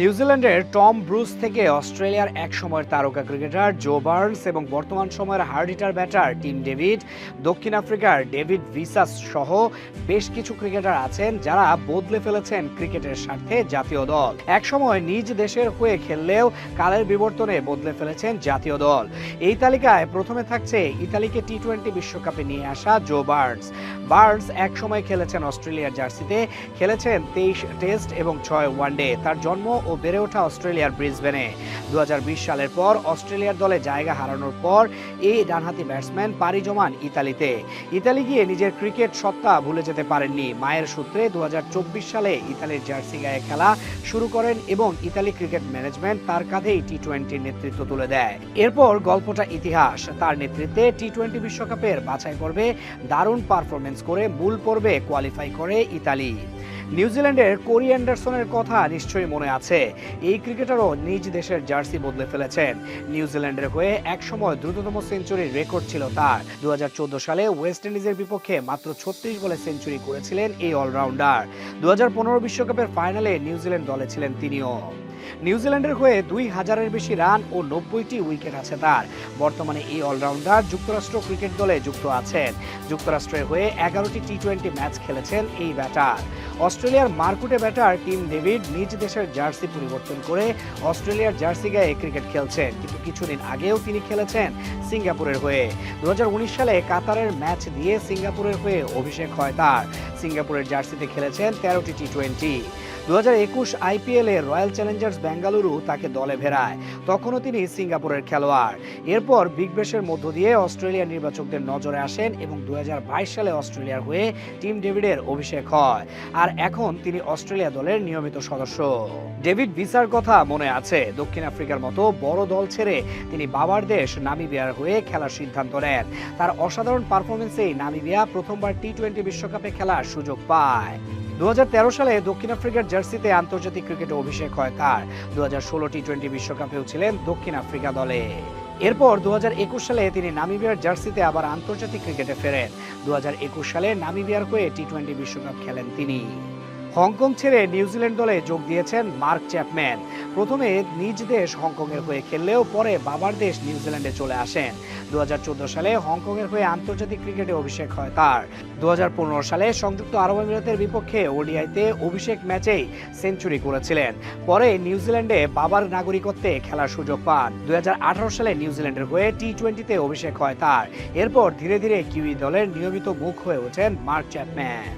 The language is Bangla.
নিউজিল্যান্ডের টম ব্রুস থেকে অস্ট্রেলিয়ার এক সময়ের তারকা ক্রিকেটার জো বার্নস এবং বর্তমান সময়ের হার্ডিটার ব্যাটার টিম ডেভিড, দক্ষিণ আফ্রিকার ডেভিড ভিসাস সহ বেশ কিছু ক্রিকেটার আছেন যারা বদলে ফেলেছেন ক্রিকেটের স্বার্থে জাতীয় দল। একসময় নিজ দেশের হয়ে খেললেও কালের বিবর্তনে বদলে ফেলেছেন জাতীয় দল। এই তালিকায় প্রথমে থাকছে ইতালিকে টি টোয়েন্টি বিশ্বকাপে নিয়ে আসা জো বার্নস। বার্নস একসময় খেলেছেন অস্ট্রেলিয়ার জার্সিতে, খেলেছেন তেইশ টেস্ট এবং ছয় ওয়ানডে। তার জন্ম ও বেড়ে ওঠা অস্ট্রেলিয়ার ব্রিসবেনে। দুহাজার বিশ সালের পর অস্ট্রেলিয়ার দলে জায়গা হারানোর পর এই ডানহাতি ব্যাটসম্যান পাড়ি জমান ইতালিতে। ইতালি গিয়ে নিজের ক্রিকেট সত্তা ভুলে যেতে পারেননি। মায়ের সূত্রে দুহাজার চব্বিশ সালে ইতালির জার্সি গায়ে খেলা শুরু করেন এবং ইতালি ক্রিকেট ম্যানেজমেন্ট তার কাঁধেই টি টোয়েন্টির নেতৃত্ব তুলে দেয়। এরপর গল্পটা ইতিহাস। তার নেতৃত্বে টি টোয়েন্টি বিশ্বকাপের বাছাই পর্বে দারুণ পারফরমেন্স করে মূল পর্বে কোয়ালিফাই করে ইতালি। নিউজিল্যান্ডের কোরি অ্যান্ডারসনের কথা নিশ্চয়ই মনে আছে। এই ক্রিকেটারও নিজ দেশের জার্সি বদলে ফেলেছেন। নিউজিল্যান্ডের হয়ে একসময় দ্রুততম সেঞ্চুরির রেকর্ড ছিল তার। দু হাজার চোদ্দ সালে ওয়েস্ট ইন্ডিজের বিপক্ষে মাত্র ছত্রিশ বলে সেঞ্চুরি করেছিলেন এই অলরাউন্ডার। দু বিশ্বকাপের ফাইনালে নিউজিল্যান্ড দলে ছিলেন তিনিও। নিউজিল্যান্ডের হয়ে দুই হাজারের বেশি রান ও নব্বইটি উইকেট আছে তার। বর্তমানে এই অলরাউন্ডার যুক্তরাষ্ট্র ক্রিকেট দলে যুক্ত আছেন। যুক্তরাষ্ট্রের হয়ে এগারোটি টি টোয়েন্টি ম্যাচ খেলেছেন এই ব্যাটার। অস্ট্রেলিয়ার মার্কুটে ব্যাটার টিম ডেভিড নিজ দেশের জার্সি পরিবর্তন করে অস্ট্রেলিয়ার জার্সি গায়ে ক্রিকেট খেলছেন। কিন্তু কিছুদিন আগেও তিনি খেলেছেন সিঙ্গাপুরের হয়ে। দু হাজার উনিশ সালে কাতারের ম্যাচ দিয়ে সিঙ্গাপুরের হয়ে অভিষেক হয় তার। সিঙ্গাপুরের জার্সিতে খেলেছেন তেরোটি টি টোয়েন্টি দু আইপিএলে রয়্যাল চ্যালেঞ্জার্স বেঙ্গালুরু তাকে দলে ভেড়ায়। তখনও তিনি সিঙ্গাপুরের খেলোয়াড়। এরপর বিগ বেশের মধ্য দিয়ে অস্ট্রেলিয়ার নির্বাচকদের নজরে আসেন এবং দুহাজার বাইশ সালে অস্ট্রেলিয়ার হয়ে টিম ডেভিডের অভিষেক হয়। আর এখন তিনি অস্ট্রেলিয়া দলের নিয়মিত সদস্য। ডেভিড ভিসার কথা মনে আছে। দক্ষিণ আফ্রিকার মতো বড় দল ছেড়ে তিনি বাবার দেশ নামিবিয়ার হয়ে খেলার সিদ্ধান্ত নেন। তার অসাধারণ পারফরমেন্সেই নামিবিয়া প্রথমবার টি টোয়েন্টি বিশ্বকাপে খেলার সুযোগ পায়। দু হাজার তেরো সালে দক্ষিণ আফ্রিকার জার্সিতে আন্তর্জাতিক ক্রিকেটে অভিষেক হয় তার। দু হাজার ষোলো টি টোয়েন্টি বিশ্বকাপেও ছিলেন দক্ষিণ আফ্রিকা দলে। এরপর দু হাজার একুশ সালে তিনি নামিবিয়ার জার্সিতে আবার আন্তর্জাতিক ক্রিকেটে ফেরেন। দু হাজার একুশ সালে নামিবিয়ার হয়ে টি টোয়েন্টি বিশ্বকাপ খেলেন তিনি। হংকং ছেড়ে নিউজিল্যান্ড দলে যোগ দিয়েছেন মার্ক চ্যাপম্যান। প্রথমে নিজ দেশ হংকংয়ের হয়ে খেললেও পরে বাবার দেশ নিউজিল্যান্ডে চলে আসেন। দু হাজার চোদ্দ সালে হংকংয়ের হয়ে আন্তর্জাতিক ক্রিকেটে অভিষেক হয় তার। দু হাজার পনেরো সালে সংযুক্ত আরব আমিরাতের বিপক্ষে ওডিআইতে অভিষেক ম্যাচেই সেঞ্চুরি করেছিলেন। পরে নিউজিল্যান্ডে বাবার নাগরিকত্বে খেলার সুযোগ পান। দুই হাজার আঠারো সালে নিউজিল্যান্ডের হয়ে টি টোয়েন্টিতে অভিষেক হয় তার। এরপর ধীরে ধীরে কিউই দলের নিয়মিত মুখ হয়ে ওঠেন মার্ক চ্যাপম্যান।